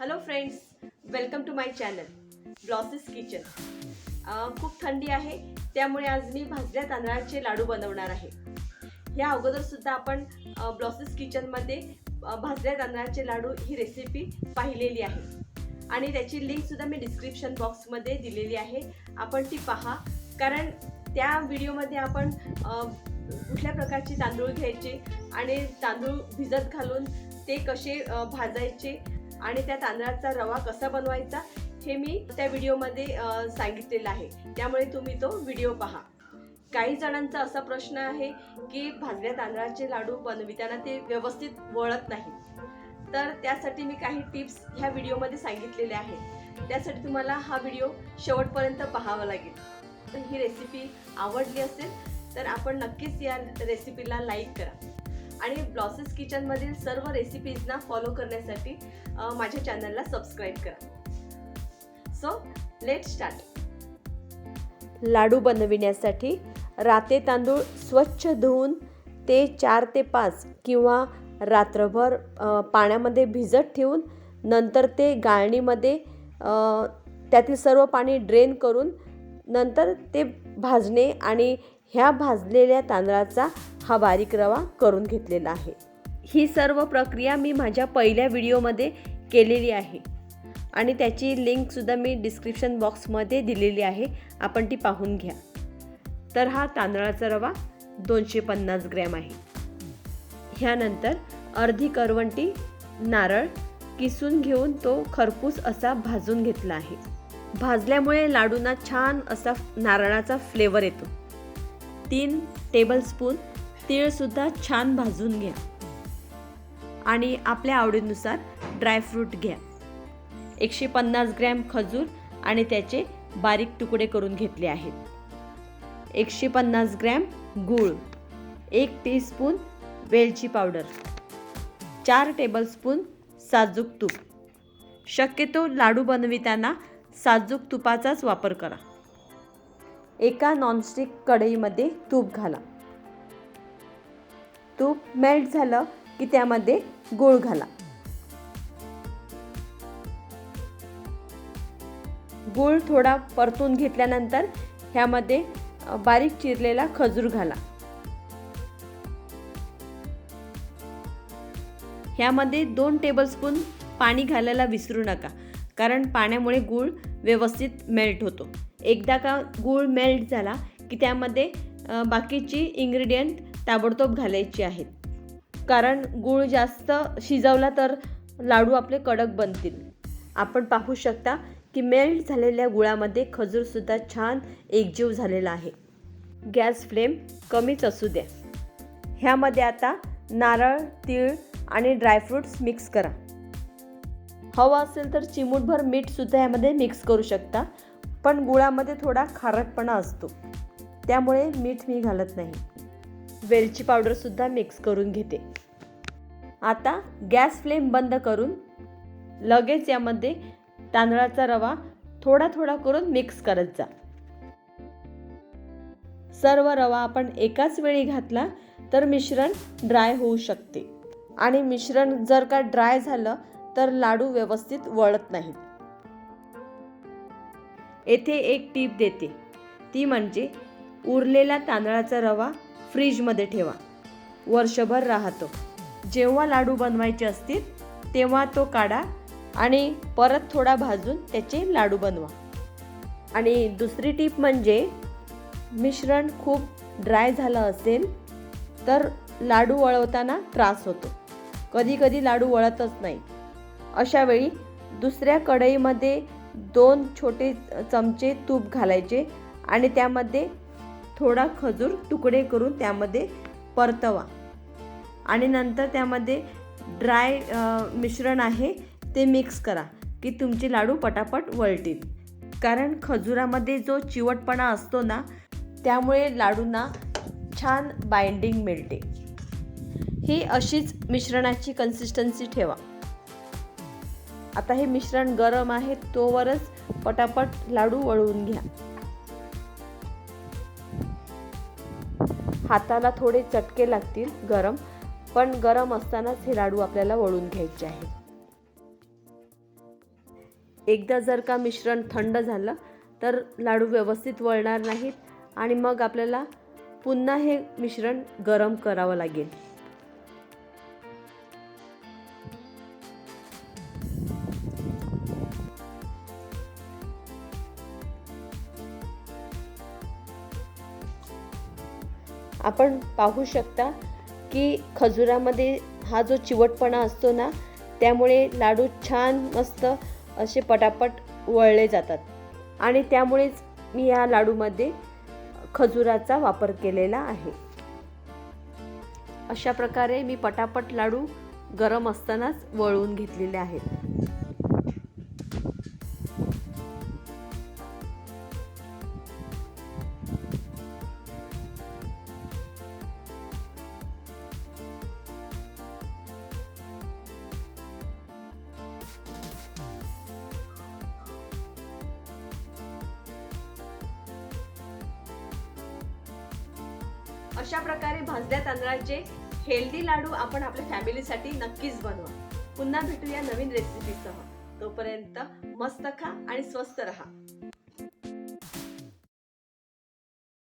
Hello friends welcome to my channel blossoms kitchen खूप थंडी आहे त्यामुळे आज मी भाजल्या तांदळाचे लाडू बनवणार आहे. ह्या अगोदरसुद्धा आपण ब्लॉसेस किचनमध्ये भाजल्या तांदळाचे लाडू ही रेसिपी पाहिलेली आहे. आणि त्याची लिंकसुद्धा मी डिस्क्रिप्शन बॉक्समध्ये दिलेली आहे. आपण ती पहा. कारण त्या व्हिडिओमध्ये आपण कुठल्या प्रकारचे तांदूळ घ्यायचे आणि तांदूळ भिजत घालून ते कसे भाजायचे आणि त्या तांदळाचा रवा कसा बनवायचा हे मी त्या व्हिडिओमध्ये सांगितलेलं आहे. त्यामुळे तुम्ही तो व्हिडिओ पहा. काही जणांचा असा प्रश्न आहे की भाजल्या तांदळाचे लाडू बनविताना ते व्यवस्थित वळत नाही. तर त्यासाठी मी काही टिप्स ह्या व्हिडिओमध्ये सांगितलेल्या आहेत. त्यासाठी तुम्हाला हा व्हिडिओ शेवटपर्यंत पाहावा लागेल. तर ही रेसिपी आवडली असेल तर आपण नक्कीच या रेसिपीला लाईक करा. आणि ब्लॉसेस किचनमधील सर्व रेसिपीजना फॉलो करण्यासाठी माझ्या चॅनलला सबस्क्राईब करा. सो लेट स्टार्ट लाडू बनविण्यासाठी राते तांदूळ स्वच्छ धुवून ते चार ते पाच किंवा रात्रभर पाण्यामध्ये भिजत ठेवून नंतर ते गाळणीमध्ये त्यातील सर्व पाणी ड्रेन करून नंतर ते भाजणे आणि ह्या भाजलेल्या तांदळाचा हा बारीक रवा करून घेतलेला आहे. ही सर्व प्रक्रिया मी माझ्या पहिल्या व्हिडिओमध्ये केलेली आहे. आणि त्याची लिंकसुद्धा मी डिस्क्रिप्शन बॉक्समध्ये दिलेली आहे. आपण ती पाहून घ्या. तर हा तांदळाचा रवा दोनशे पन्नास ग्रॅम आहे. ह्यानंतर अर्धी करवंटी नारळ किसून घेऊन तो खरपूस असा भाजून घेतला आहे. भाजल्यामुळे लाडूंना छान असा नारळाचा फ्लेवर येतो. तीन टेबलस्पून तीळसुद्धा छान भाजून घ्या. आणि आपल्या आवडीनुसार ड्रायफ्रूट घ्या. एकशे पन्नास ग्रॅम खजूर आणि त्याचे बारीक तुकडे करून घेतले आहेत. एकशे पन्नास ग्रॅम गूळ एक टीस्पून वेलची पावडर चार टेबलस्पून साजूक तूप. शक्यतो लाडू बनविताना साजूक तुपाचाच वापर करा. एका नॉनस्टिक कढईमध्ये तूप घाला. तूप मेल्ट झालं की त्यामध्ये गूळ घाला. गूळ थोडा परतून घेतल्यानंतर ह्यामध्ये बारीक चिरलेला खजूर घाला. ह्यामध्ये दोन टेबलस्पून पाणी घालायला विसरू नका कारण पाण्यामुळे गूळ व्यवस्थित मेल्ट होतो. एकदा का गूळ मेल्ट झाला की त्यामध्ये बाकीची इंग्रेडियंट ताबडतोब घालायची आहेत. कारण गूळ जास्त शिजवला तर लाडू आपले कडक बनतील. आपण पाहू शकता की मेल्ट झालेल्या गुळामध्ये खजूरसुद्धा छान एकजीव झालेला आहे. गॅस फ्लेम कमीच असू द्या. ह्यामध्ये आता नारळ तीळ आणि ड्रायफ्रूट्स मिक्स करा. हवं असेल तर चिमूटभर मीठसुद्धा ह्यामध्ये मिक्स करू शकता. पण गुळामध्ये थोडा खारटपणा असतो. त्यामुळे मीठ मी घालत नाही. वेलची पावडरसुद्धा मिक्स करून घेते. आता गॅस फ्लेम बंद करून लगेच यामध्ये तांदळाचा रवा थोडा थोडा करून मिक्स करत जा. सर्व रवा आपण एकाच वेळी घातला तर मिश्रण ड्राय होऊ शकते. आणि मिश्रण जर का ड्राय झालं तर लाडू व्यवस्थित वळत नाहीत. येथे एक टीप देते. ती म्हणजे उरलेला तांदळाचा रवा फ्रीजमध्ये ठेवा. वर्षभर राहतो. जेव्हा लाडू बनवायचे असतील तेव्हा तो काढा आणि परत थोडा भाजून त्याचे लाडू बनवा. आणि दुसरी टीप म्हणजे मिश्रण खूप ड्राय झालं असेल तर लाडू वळवताना त्रास होतो. कधी कधी लाडू वळतच नाही. अशावेळी दुसऱ्या कढईमध्ये दोन छोटे चमचे तूप घालायचे आणि त्यामध्ये थोडा खजूर तुकडे करून त्यामध्ये परतवा. आणि नंतर त्यामध्ये ड्राय मिश्रण आहे ते मिक्स करा की तुमचे लाडू पटापट वळतील. कारण खजुरामध्ये जो चिवटपणा असतो ना त्यामुळे लाडूंना छान बाइंडिंग मिळते. ही अशीच मिश्रणाची कन्सिस्टन्सी ठेवा. आता हे मिश्रण गरम आहे तोवरच पटापट लाडू वळवून घ्या. हाताला थोडे चटके लागतील गरम पण गरम असतानाच हे लाडू आपल्याला वळून घ्यायचे आहेत. एकदा जर का मिश्रण थंड झालं तर लाडू व्यवस्थित वळणार नाहीत आणि मग आपल्याला पुन्हा हे मिश्रण गरम करावं लागेल. आपण पाहू शकता की खजुरामध्ये हा जो चिवटपणा असतो ना त्यामुळे लाडू छान मस्त असे पटापट वळले जातात. आणि त्यामुळेच मी या लाडूमध्ये खजुराचा वापर केलेला आहे. अशा प्रकारे मी पटापट लाडू गरम असतानाच वळवून घेतलेले आहेत. अशा प्रकारे भाजल्या तांदळाचे हेल्दी लाडू आपण आपल्या फॅमिलीसाठी नक्कीच बनवा. पुन्हा भेटूया नवीन रेसिपीसह तोपर्यंत मस्त खा आणि स्वस्त रहा.